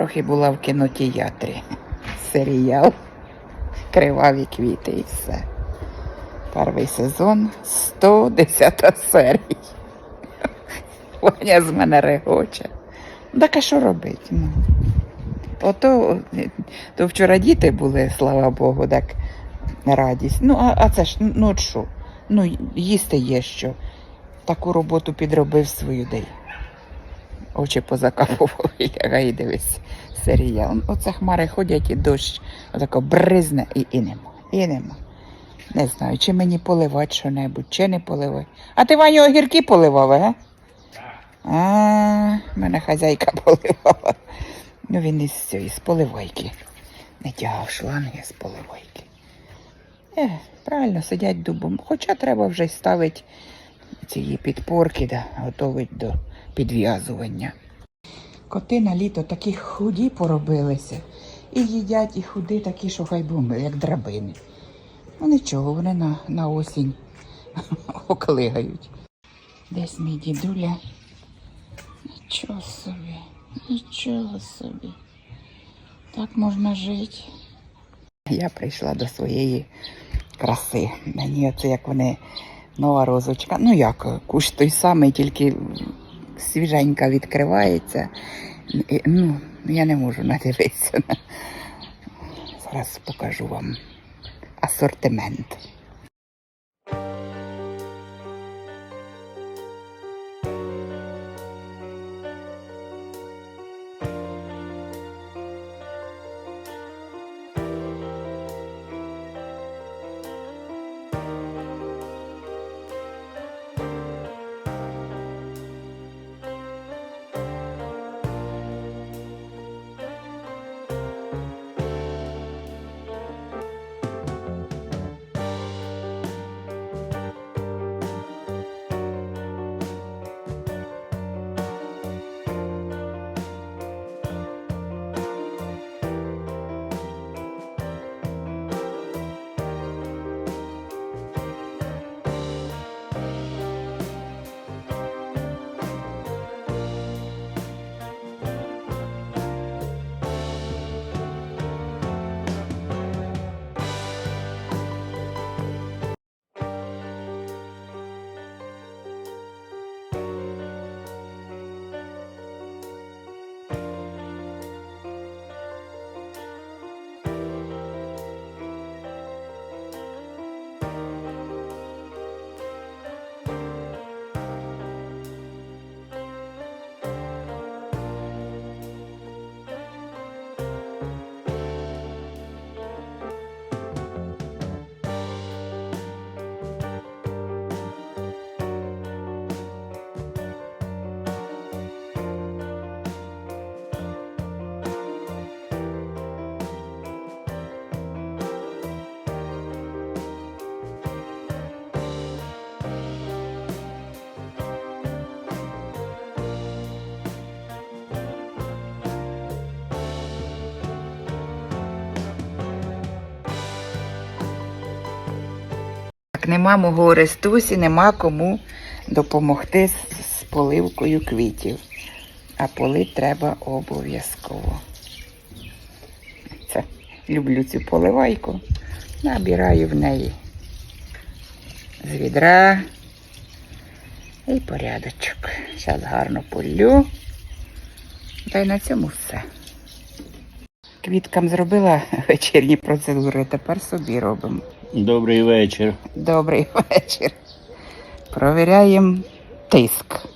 Трохи була в кінотеатрі. Серіал Криваві квіти і все. Перший сезон 110 серія. Ваня з мене регоче. Так а що робити? Ну? Ото то вчора діти були, слава Богу, так радість. Ну, а, а це ж, ну що? Ну, їсти є що. Таку роботу підробив свою день. Очі позакапував і лягай дивись серіал. Оце хмари ходять і дощ отако бризне і, і нема. І нема. Не знаю, чи мені поливати що-небудь, чи не поливати. А ти Ваню огірки поливав, а? А, мене хазяйка поливала. Ну він із цієї, з поливайки. Не тягав шланги з поливайки. Е, правильно, сидять дубом. Хоча треба вже й ставити ці підпорки, да, готовить до підв'язування. Коти на літо такі худі поробилися. І їдять, і худи такі, що хай буми, як драбини. Ну нічого, вони на, на осінь оклигають. Десь мій дідуля. Нічого собі, нічого собі. Так можна жити. Я прийшла до своєї краси. Мені оце як вони нова розочка. Ну як, куш той самий, тільки свіженька відкривається. Ну, я не можу надивитися. Зараз покажу вам асортимент. Нема мого Орестусі, нема кому допомогти з, поливкою квітів. А полить треба обов'язково. Це люблю цю поливайку. Набираю в неї з відра. І порядочок. Зараз гарно полю. Та й на цьому все. Квіткам зробила вечірні процедури, тепер собі робимо. Добрий вечір. Добрий вечір. Провіряємо тиск.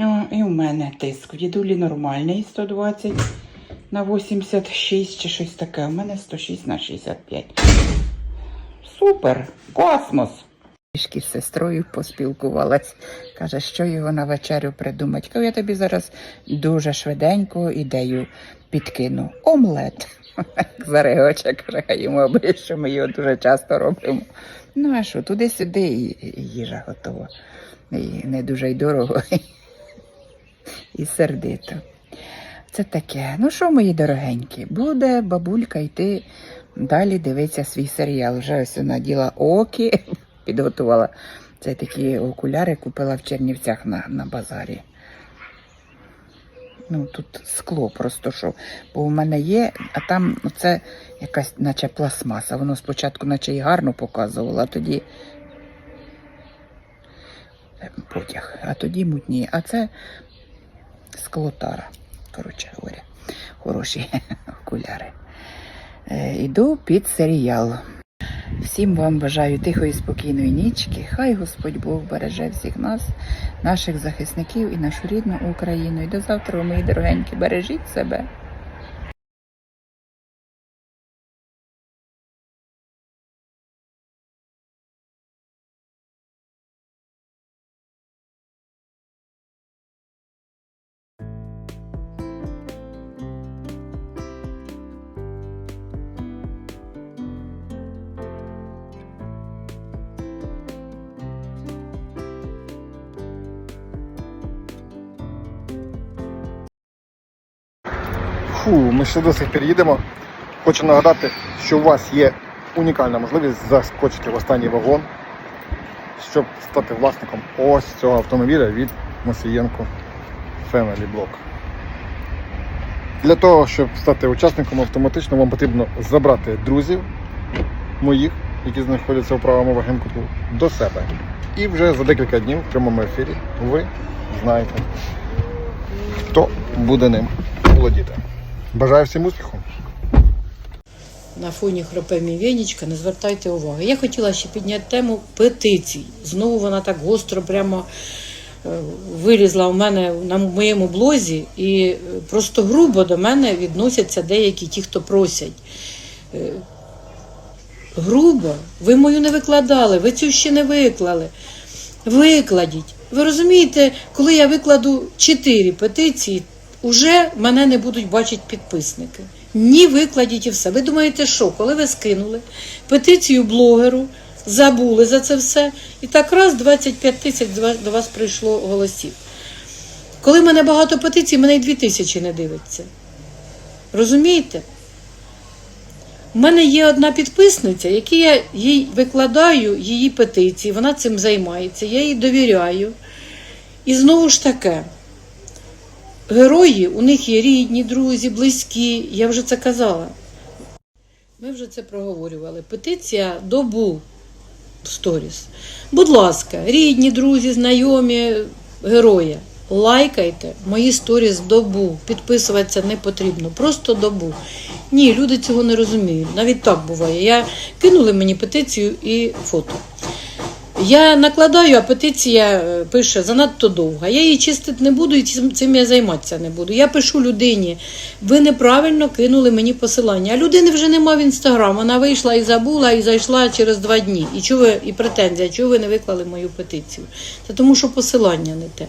О, і у мене тиск. В дідулі нормальний 120 на 86 чи щось таке. У мене 106 на 65. Супер! Космос! Трішки з сестрою поспілкувалась. Каже, що його на вечерю придумати. Кажу, я тобі зараз дуже швиденько ідею підкину. Омлет. Зарегоче, аби, що ми його дуже часто робимо. Ну, а що, туди-сюди і їжа готова. І не дуже й дорого, і сердито. Це таке. Ну що, мої дорогенькі, буде бабулька йти далі дивитися свій серіал. Вже ось наділа оки, підготувала. Це такі окуляри купила в Чернівцях на, на базарі. Ну, тут скло просто що. Бо в мене є, а там це якась, наче пластмаса. Воно спочатку, наче і гарно показувало, а тоді е, потяг, а тоді мутніє. А це склотара. Коротше говоря, хороші окуляри. Е, Іду під серіал. Всім вам бажаю тихої, спокійної нічки. Хай Господь Бог береже всіх нас, наших захисників і нашу рідну Україну. І до завтра, мої дорогенькі, бережіть себе. Фу, ми ще до сих пір їдемо. Хочу нагадати, що у вас є унікальна можливість заскочити в останній вагон, щоб стати власником ось цього автомобіля від Мосієнко Family Block. Для того, щоб стати учасником, автоматично вам потрібно забрати друзів моїх, які знаходяться у правому вагонку, до себе. І вже за декілька днів в прямому ефірі ви знаєте, хто буде ним володіти. Бажаю всім успіху! на фоні хропе мій Венічка, не звертайте уваги. Я хотіла ще підняти тему петицій. Знову вона так гостро прямо е, вилізла у мене на моєму блозі, і е, просто грубо до мене відносяться деякі ті, хто просять. Е, Грубо, ви мою не викладали, ви цю ще не виклали. Викладіть. Ви розумієте, коли я викладу чотири петиції, уже мене не будуть бачити підписники. Ні, викладіть і все. Ви думаєте, що, коли ви скинули петицію блогеру, забули за це все, і так раз 25 тисяч до вас- прийшло голосів. Коли в мене багато петицій, мене й 2 тисячі не дивиться. Розумієте? У мене є одна підписниця, якій я їй викладаю її петиції, вона цим займається, я їй довіряю. І знову ж таке, герої, у них є рідні, друзі, близькі, я вже це казала. Ми вже це проговорювали. Петиція добу сторіс. Будь ласка, рідні, друзі, знайомі, герої, лайкайте мої сторіс добу. Підписуватися не потрібно, просто добу. Ні, люди цього не розуміють. Навіть так буває. Я кинули мені петицію і фото. Я накладаю, а петиція е, пише занадто довга. Я її чистити не буду і цим- я займатися не буду. Я пишу людині, ви неправильно кинули мені посилання. А людини вже нема в інстаграм. Вона вийшла і забула, і зайшла через два дні. І чого і претензія, чого ви не виклали мою петицію? Це тому, що посилання не те.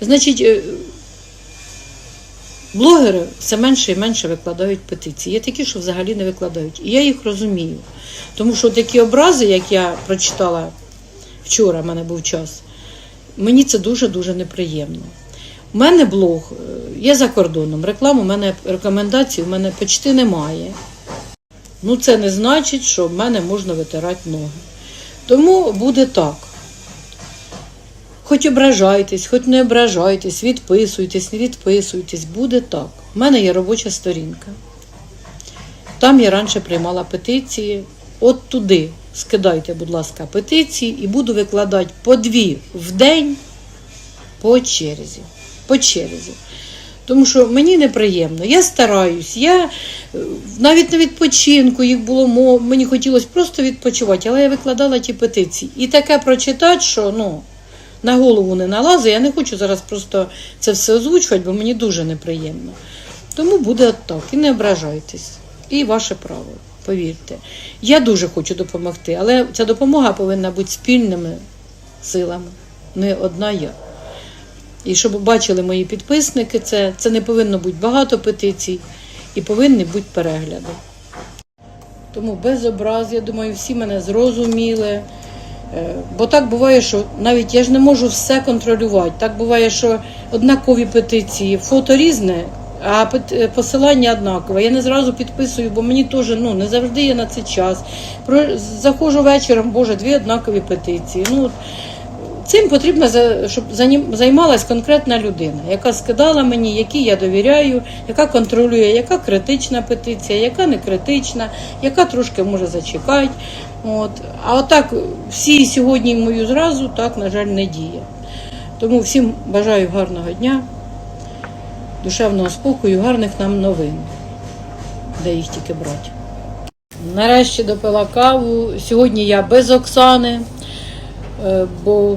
Значить, е, блогери все менше і менше викладають петиції. Є такі, що взагалі не викладають. І я їх розумію. Тому що такі образи, як я прочитала вчора, в мене був час, мені це дуже-дуже неприємно. У мене блог, е, я за кордоном, реклам у мене рекомендацій у мене почти немає. Ну, це не значить, що в мене можна витирати ноги. Тому буде так. Хоч ображайтесь, хоч не ображайтесь, відписуйтесь, не відписуйтесь, буде так. У мене є робоча сторінка. Там я раніше приймала петиції. От туди скидайте, будь ласка, петиції і буду викладати по дві в день по черзі. По черзі. Тому що мені неприємно. Я стараюсь. Я е, навіть на відпочинку їх було мов, мені хотілося просто відпочивати, але я викладала ті петиції. І таке прочитати, що ну, на голову не налазить. Я не хочу зараз просто це все озвучувати, бо мені дуже неприємно. Тому буде так. І не ображайтесь. І ваше право, повірте. Я дуже хочу допомогти, але ця допомога повинна бути спільними силами, не одна я. І щоб бачили мої підписники, це, це не повинно бути багато петицій і повинні бути перегляди. Тому без образ, я думаю, всі мене зрозуміли. Е, Бо так буває, що навіть я ж не можу все контролювати. Так буває, що однакові петиції, фото різне, а е, посилання однакове. Я не зразу підписую, бо мені теж ну, не завжди є на це час. Про... Заходжу вечором, боже, дві однакові петиції. Ну, цим потрібно, щоб займалась конкретна людина, яка скидала мені, якій я довіряю, яка контролює, яка критична петиція, яка не критична, яка трошки може зачекати. От. А отак всі сьогодні мою зразу так, на жаль, не діє. Тому всім бажаю гарного дня, душевного спокою, гарних нам новин, де їх тільки брати. Нарешті допила каву. Сьогодні я без Оксани, е, бо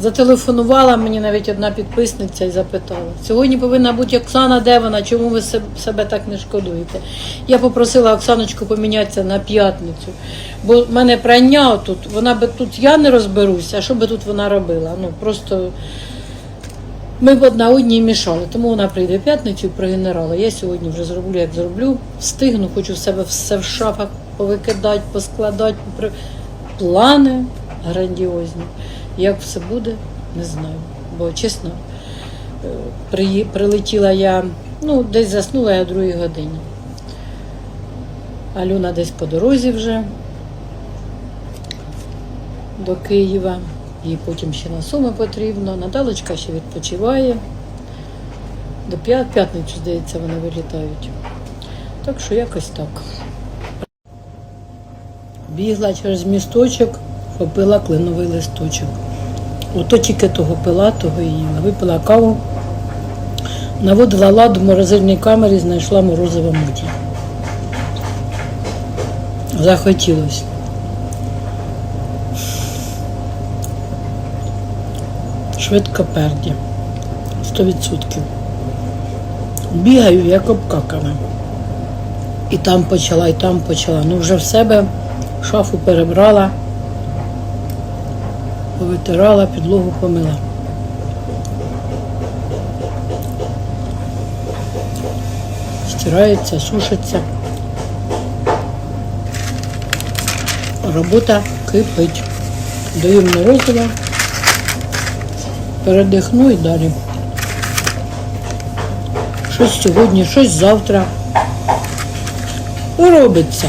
зателефонувала мені навіть одна підписниця і запитала. Сьогодні повинна бути Оксана, де вона? Чому ви себе так не шкодуєте? Я попросила Оксаночку помінятися на п'ятницю, бо в мене прання тут, вона би тут я не розберуся, а що би тут вона робила? Ну просто ми б одна одній мішали, тому вона прийде в п'ятницю і про генерала. Я сьогодні вже зроблю, як зроблю. Встигну, хочу в себе все в шафах повикидати, поскладати. попри- Плани грандіозні. Як все буде, не знаю. Бо чесно, е, приї- прилетіла я, ну, десь заснула я другій годині. Альона десь по дорозі вже до Києва. Їй потім ще на суми потрібно. Наталочка ще відпочиває. До п'ят- п'ятницю, здається, вони вилітають. Так що якось так. Бігла через місточок, попила кленовий листочок. Ото тільки того пила, того і. Випила каву, наводила ладу в морозильній камері, знайшла морозива муті. Захотілося. Швидко перді. 100%. Бігаю, як обкакана. І там почала, і там почала. Ну вже в себе шафу перебрала, повитирала, підлогу помила. Стирається, сушиться. Робота кипить. Даю морозиво, передихну і далі. Щось сьогодні, щось завтра. Робиться.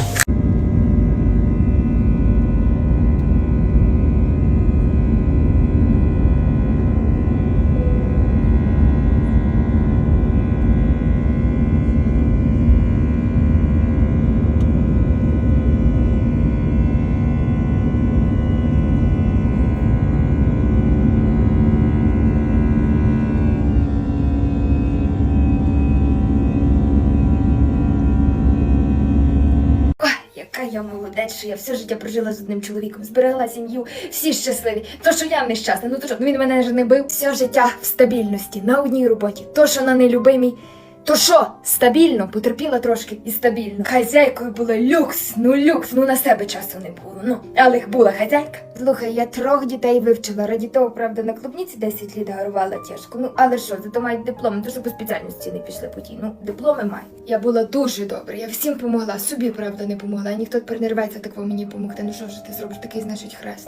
Ой, яка я молодець, що я все життя прожила з одним чоловіком, зберегла сім'ю, всі щасливі. То, що я нещасна, ну то що, ну він мене ж не бив. Все життя в стабільності, на одній роботі. То, що на нелюбимій, то що, стабільно, потерпіла трошки і стабільно. Хазяйкою була люкс, ну люкс, ну на себе часу не було. Ну, але була хазяйка. Слухай, я трьох дітей вивчила. Раді того, правда, на клубніці 10 літ гарувала тяжко. Ну, але що, зато мають диплом, то що по спеціальності не пішли по тій. Ну, дипломи мають. Я була дуже добра, я всім помогла, собі, правда, не помогла. Ніхто тепер не рветься такого мені допомогти. Ну що ж ти зробиш такий, значить, хрест.